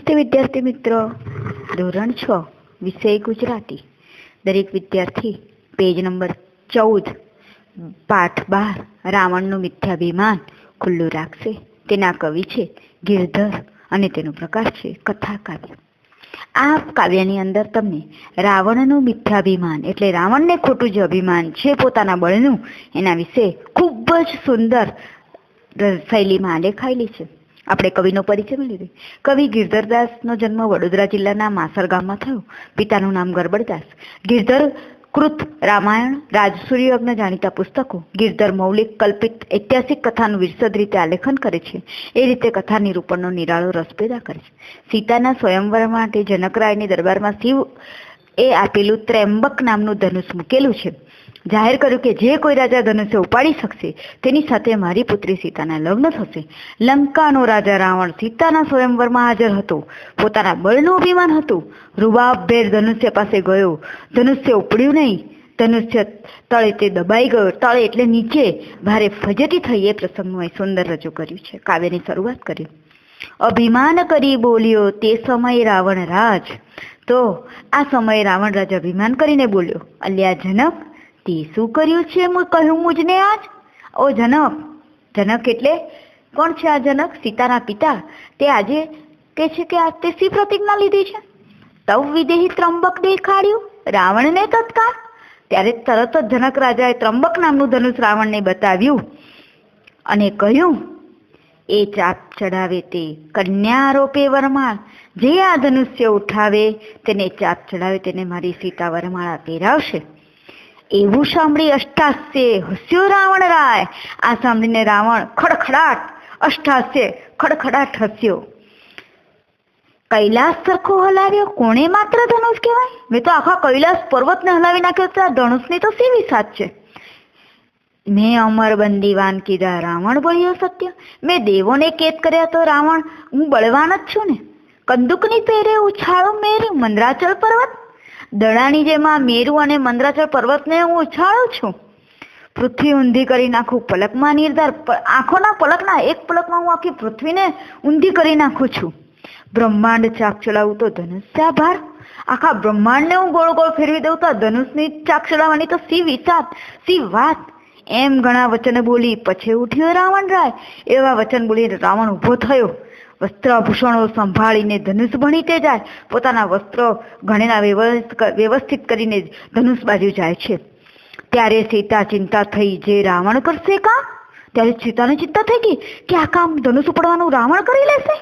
નમસ્તે વિદ્યાર્થી મિત્રો. ધોરણ છ, વિષય ગુજરાતી. દરેક વિદ્યાર્થી, પેજ નંબર ચૌદ, પાઠ બાર, રાવણનું મિથ્યાભિમાન ખુલ્લું રાખશે. તેના કવિ છે ગિરધર અને તેનો પ્રકાર છે કથા કાવ્ય આ કાવ્યની અંદર તમને રાવણનું મિથ્યાભિમાન એટલે રાવણને ખોટું જે અભિમાન છે પોતાના બળનું એના વિશે ખૂબ જ સુંદર શૈલીમાં આલેખાયેલી છે. આપણે કવિનો પરિચય મેળવી કવિ ગિરધરદાસનો જન્મ વડોદરા જિલ્લાના માસર ગામમાં થયો. પિતાનું નામ ગરબડદાસ. ગિરધર કૃત રામાયણ, રાજસૂર્યયજ્ઞ જાણીતા પુસ્તકો, ગિરધર મૌલિક કલ્પિત ઐતિહાસિક કથાનું વિરસદ રીતે આલેખન કરે છે. એ રીતે કથા નિરૂપણનો નિરાળો રસ પેદા કરે છે. સીતાના સ્વયંવર માટે જનકરાયની દરબારમાં શિવ એ આપેલું ત્રેમ્બક નામનું ધનુષ મૂકેલું છે. જાહેર કર્યું કે જે કોઈ રાજા ધનુષ્ય ઉપાડી શકશે, તેની સાથે મારી પુત્રી સીતાના લગ્ન થશે. લંકાનો રાજા રાવણ સીતાના સ્વયંવરમાં હાજર હતો. પોતાના બળનું અભિમાન હતું. રૂબાબભેર ધનુષ્ય પાસે ગયો. ધનુષ્ય ઉપડ્યું નહીં. ધનુષ્ય તળે તે દબાઈ ગયો. તળે એટલે નીચે. ભારે ફજેતી થઈ એ પ્રસંગનું અહીં સુંદર રજૂ કર્યું છે. કાવ્યની શરૂઆત કરી. અભિમાન કરી બોલ્યો તે સમયે રાવણ રાજ. તો આ સમયે રાવણ રાજ અભિમાન કરીને બોલ્યો, અલ્યા જનક, તે શું કર્યું છે? કહ્યું મુજને આજ? ઓ જનક જનક એટલે કોણ છે આ જનક? સીતાના પિતા. તે આજે કે છે કે આ તે શી પ્રતિજ્ઞા લીધી છે? તવ વિદેહી ત્રંબક દેખાડ્યું રાવણને તત્કાળ? ત્યારે તરત જ જનક રાજાએ ત્રંબક નામનું ધનુષ રાવણને બતાવ્યું અને કહ્યું એ ચાપ ચડાવે તે કન્યા આરોપે વરમાળ. જે આ ધનુષ્ય ઉઠાવે, તેને ચાપ ચડાવે, તેને મારી સીતા વરમાળા પહેરાવશે. એવું સાંભળી અષ્ટાસ્ય હસ્યો રાવણ રાય. આ સાંભળીને રાવણ ખડખડાટ, અષ્ટાસ્ય ખડખડાટ હસ્યો. કૈલાસ સરખો હલાવ્યો, કોણે માત્ર ધનુષ કહેવાય? મેં તો આખા કૈલાસ પર્વતને હલાવી નાખ્યો તો આ ધનુષની તો સેવી સાત છે? મેં અમર બંદીવાન કીધા રાવણ બોલ્યો સત્ય. મેં દેવોને કેદ કર્યા તો રાવણ, હું બળવાન જ છું ને. કંદુકની પહેરે ઉછાળો મેરી મંદરાચલ પર્વત. દડાની જેમાં મેરુ અને મંદરાચલ પર્વતને હું ઉછાળું છું. પૃથ્વી ઊંધી કરી નાખું પલકમાં નિર્ધાર આંખોના પલકના એક પલકમાં હું આખી પૃથ્વીને ઊંધી કરી નાખું છું. બ્રહ્માંડ ચાક ચલાવું તો ધનુષ્યા ભાર આખા બ્રહ્માંડને હું ગોળ ગોળ ફેરવી દઉં તો ધનુષની ચાક ચલાવવાની તો સી વિચાર સી વાત. એમ ઘણા વચન બોલી પછી ઉઠ્યો રાવણ રાય. એવા વચન બોલી રાવણ ઊભો થયો. વસ્ત્રાભૂષણો સંભાળીને ધનુષ ભણીતે જાય. પોતાના વસ્ત્રો ઘણીના વ્યવસ્થિત કરીને ધનુષ બાજુ જાય છે. ત્યારે સીતા ચિંતા થઈ, જે રાવણ કરશે કામ? ત્યારે સીતાને ચિંતા થઈ ગઈ, કે આ કામ ધનુષ ઉપડવાનું રાવણ કરી લેશે?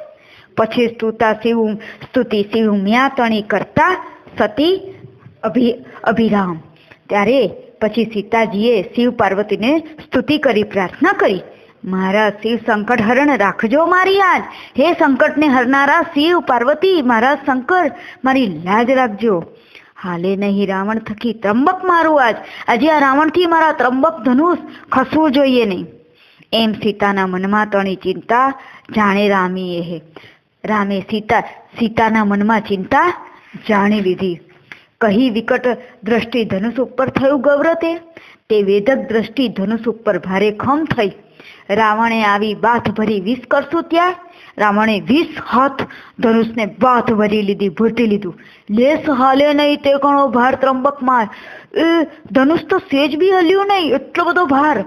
પછી સ્તુતા શિવ સ્તુતિ શિવ મ્યાતણી કરતા સતી અભિ, અભિરામ. ત્યારે પછી સીતાજીએ શિવ પાર્વતીને સ્તુતિ કરી, પ્રાર્થના કરી મારા શિવ સંકટ હરણ રાખજો મારી આજ હે સંકટને હરનારા શિવ પાર્વતી મારા શંકર, મારી લાજ રાખજો. હાલે નહીં રાવણ થકી ત્રંબક મારું આજ. આજે આ રાવણથી મારા ત્રંબક ધનુષ ખસવું જોઈએ નહીં. એમ સીતાના મનમાં તણી ચિંતા, જાણે રામીએ હે. રામે સીતા, સીતાના મનમાં ચિંતા જાણી લીધી. કહી વિકટ દ્રષ્ટિ ધનુષ ઉપર થયું ગૌરતે. તે વેધક દ્રષ્ટિ ધનુષ ઉપર ભારે ખમ થઈ. રાવણે આવી બાથ ભરી વીસ કરશું ત્યાં. રાવણે વીસ હાથ ધનુષને બાથ ભરી લીધી ભૂટી લીધું. લેસ હાલે નહીં તે ઘણો ભાર ત્રંબકમાં. એ, ધનુષ તો સેજ બી હલ્યું નહીં, એટલો બધો ભાર.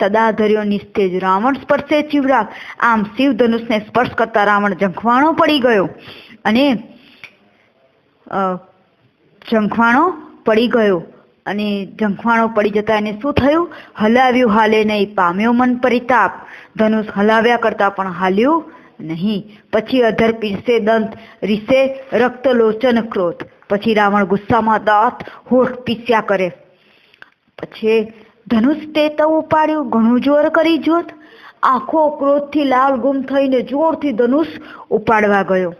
તદા ધર્યો નિસ્તેજ રાવણ સ્પર્શે ચીવરા આમ શિવ ધનુષને સ્પર્શ કરતા રાવણ ઝંખવાણો પડી ગયો. અને ઝંખવાણો પડી ગયો. અને ઝંખવાણો પડી જતા એને શું થયું? હલાવ્યું હાલે નહીં, પામ્યો મન પરિતાપ. ધનુષ હલાવ્યા કરતાં પણ હાલ્યું નહીં. પછી અધર પીરસે દંત, રીસે રક્ત લોચન ક્રોધ. પછી રાવણ ગુસ્સામાં દાંત, હોઠ પીસ્યા કરે. પછી ધનુષ તે તો ઉપાડ્યું, ઘણું જોર કરી જોત. આખો ક્રોધથી લાલ ગુમ થઈને જોરથી ધનુષ ઉપાડવા ગયો.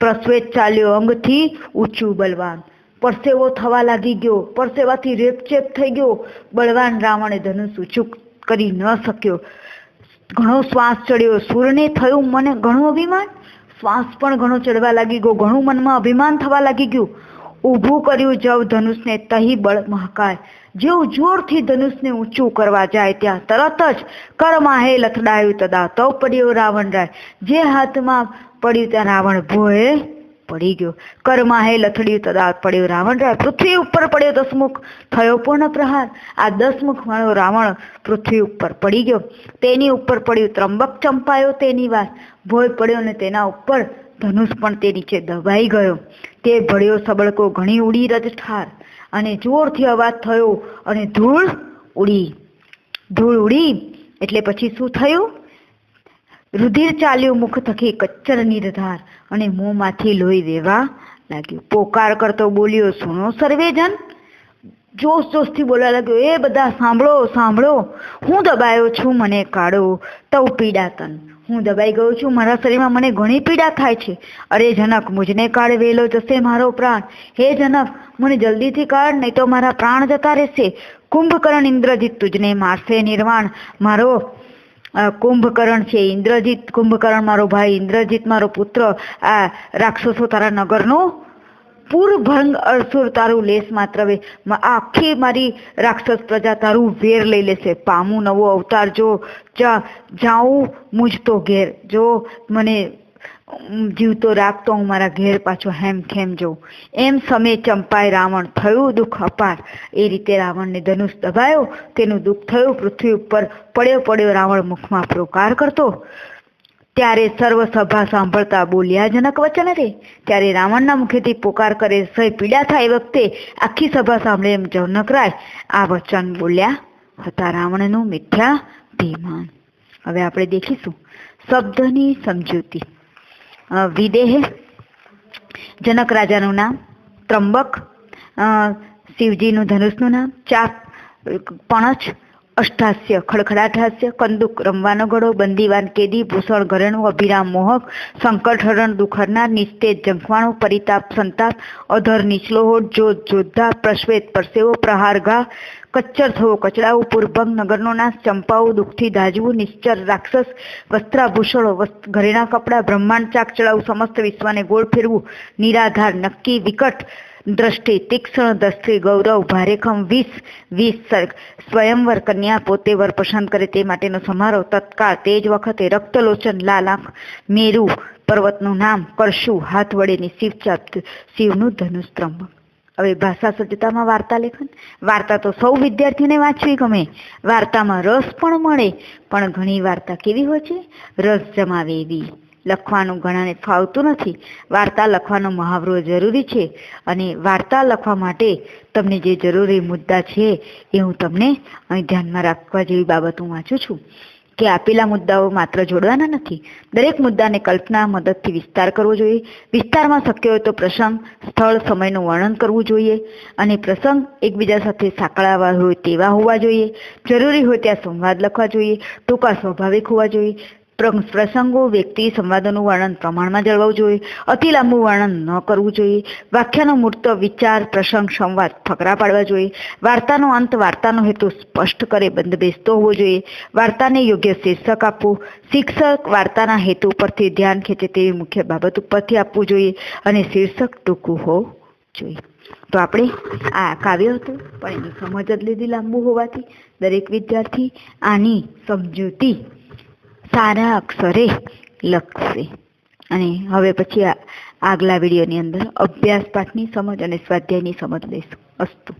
પ્રસ્વેત ચાલ્યો અંગથી ઊંચું બલવાન. પરસેવો થવા લાગી ગયો. પરસેવાથી રેપચેપ થઈ ગયો. બળવાન રાવણે ધનુષ ઊંચું કરી ન શક્યો. ઘણો શ્વાસ ચડ્યો. સૂરને થયું મને ઘણું અભિમાન? શ્વાસ પણ ઘણો ચડવા લાગી ગયો. ઘણું મનમાં અભિમાન થવા લાગી ગયું. ઊભું કર્યું જવ ધનુષને તહી બળ મહકાય. જેવું જોરથી ધનુષને ઊંચું કરવા જાય ત્યાં તરત જ કરમાહે લથડાયું તદા તવ પડ્યો રાવણ રાય. જે હાથમાં પડ્યું ત્યાં રાવણ ભોએ પડી ગયો. કર્માહે લથડ્યું તદા પડ્યો. રાવણ પૃથ્વી ઉપર પડ્યો દસમુખ. થયો પૂર્ણ પ્રહાર. આ દસમુખ વાળો રાવણ પૃથ્વી ઉપર પડી ગયો. તેની ઉપર પડ્યું ત્રંબક ચંપાયો તેની વાત. ભોય પડ્યો ને તેના ઉપર ધનુષ પણ તે નીચે દબાઈ ગયો. તે ભળ્યો સબળકો ઘણી ઉડી રજ ઠાર અને જોરથી અવાજ થયો અને ધૂળ ઉડી. ધૂળ ઉડી. એટલે પછી શું થયું? રુધિર ચાલ્યું મુખ થકી કચ્છર નિર્ધાર અને મોંમાંથી લોહી વેવા લાગ્યું. પોકાર કરતો બોલ્યો સુનો સર્વેજન. જોશ જોશથી બોલવા લાગ્યો, એ બધા સાંભળો સાંભળો. હું દબાયો છું મને કાઢો. તવ પીડા તન. હું દબાઈ ગયો છું. મારા શરીરમાં મને ઘણી પીડા થાય છે. અરે જનક, મુજને કાઢ વેલો જશે મારો પ્રાણ. હે જનક, મને જલ્દીથી કાઢ, નહીં તો મારા પ્રાણ જતા રહેશે. કુંભકર્ણ ઇન્દ્રજીત તુજને મારશે નિર્વાણ. મારો કુંભકર્ણ છે, ઇન્દ્રજીત કુંભકર્ણ, મારો ભાઈ ઇન્દ્રજીત, મારો પુત્ર, આ રાક્ષસો તારા નગરનો પૂરભંગ અરસુર તારું લેશ માત્ર આખી મારી રાક્ષસ પ્રજા તારું વેર લઈ લેશે. પામું નવો અવતાર જો જાઉં મુજ તો ઘેર. જો મને જીવતો રાખતો હું મારા ઘેર પાછો હેમ ખેમ જઉં. એમ સમય ચંપાય રાવણ થયું દુઃખ અપાર. એ રીતે રાવણને ધનુષ દબાયો. તેનું દુઃખ થયું. પૃથ્વી ઉપર પડ્યો પડ્યો રાવણ મુખમાં પ્રોકાર કરતો. ત્યારે સર્વ સભા સાંભળતા બોલ્યા જનક વચન રે. ત્યારે રાવણના મુખેથી પોકાર કરે સહી પીડા થાય વખતે આખી સભા સાંભળે એમ જનકરાય આ વચન બોલ્યા હતા રાવણનું મિથ્યા ધીમાન હવે આપણે દેખીશું. શબ્દની સમજૂતી. વિદેહ. જનક રાજાનું નામ ત્રંબક. શિવજીનું ધનુષનું નામ ચાપ પણચ અષ્ટાસ્ય ખડખડાટ કંદુક રમવાનો ઘડો બંદીવાન કેદી ભૂષણ ઘરેણું, અભિરામ મોહક સંકટ હરણ દુખરનાર, નિસ્તેજ જંખવાણો પરિતાપ સંતાપ, અધર નીચલો હોઠ જોત જોધા પ્રશ્વેત પરસેવો, પ્રહાર ઘા કચ્ચર થવો કચડાવું પૂર્ભંગ નગરનો નાશ ચંપાવું દુઃખથી દાજવું નિશ્ચર રાક્ષસ, વસ્ત્રાભૂષણો ઘરેણા કપડા, બ્રહ્માંડ ચાક ચડાવું, સમસ્ત વિશ્વને ગોળ ફેરવું, નિરાધાર, નક્કી, વિકટ દ્રષ્ટિ તીક્ષ્ણ દ્રષ્ટિ ગૌરવ ભારેખમ વીસ વીસ સર્ગ. સ્વયંવર કન્યા પોતે વર પસંદ કરે તે માટેનો સમારોહ તત્કાળ તે જ વખતે રક્તલોચન, લાલ આંખ, મેરુ પર્વતનું નામ કરશું. હાથ વડેની શિવ ચાપ શિવનું ધનુસ્તંભ હવે ભાષા સજ્જતામાં વાર્તા લેખન. વાર્તા તો સૌ વિદ્યાર્થીઓને વાંચવી ગમે. વાર્તામાં રસ પણ મળે. પણ ઘણી વાર્તા કેવી હોય છે? રસ જમાવે એવી. લખવાનું ઘણાને ફાવતું નથી. વાર્તા લખવાનો મહાવરો જરૂરી છે અને વાર્તા લખવા માટે તમને જે જરૂરી મુદ્દા છે એ હું તમને અહીં ધ્યાનમાં રાખવા જેવી બાબત હું વાંચું છું. કે આપેલા મુદ્દાઓ માત્ર જોડવાના નથી. દરેક મુદ્દાને કલ્પના, મદદથી વિસ્તાર કરવો જોઈએ. વિસ્તારમાં શક્ય હોય તો પ્રસંગ, સ્થળ, સમયનું વર્ણન કરવું જોઈએ અને પ્રસંગ એકબીજા સાથે સાંકળાવા હોય તેવા હોવા જોઈએ. જરૂરી હોય ત્યાં સંવાદ લખવા જોઈએ. ટૂંકા સ્વાભાવિક હોવા જોઈએ. પ્રસંગો, વ્યક્તિ, સંવાદોનું વર્ણન પ્રમાણમાં જળવાવું જોઈએ. અતિ લાંબુ વર્ણન ન કરવું જોઈએ. વાક્યનો મૂર્ત વિચાર, પ્રસંગ, સંવાદ ફકરા પાડવા જોઈએ. વાર્તાનો અંત વાર્તાનો હેતુ સ્પષ્ટ કરે બંધ બેસતો હોવો જોઈએ. વાર્તાને યોગ્ય શીર્ષક આપવું. શિક્ષક વાર્તાના હેતુ પરથી ધ્યાન ખેંચે તેવી મુખ્ય બાબત ઉપરથી આપવું જોઈએ અને શીર્ષક ટૂંકું હોવું જોઈએ. તો આપણે આ કાવ્ય હતું, પણ એની સમજ જ લીધી લાંબુ હોવાથી. દરેક વિદ્યાર્થી આની સમજૂતી સારા અક્ષરે લખશે. અને હવે પછી આગલા વિડીયોની અંદર અભ્યાસ પાઠની સમજ અને સ્વાધ્યાયની સમજ લઈશું. અસ્તુ.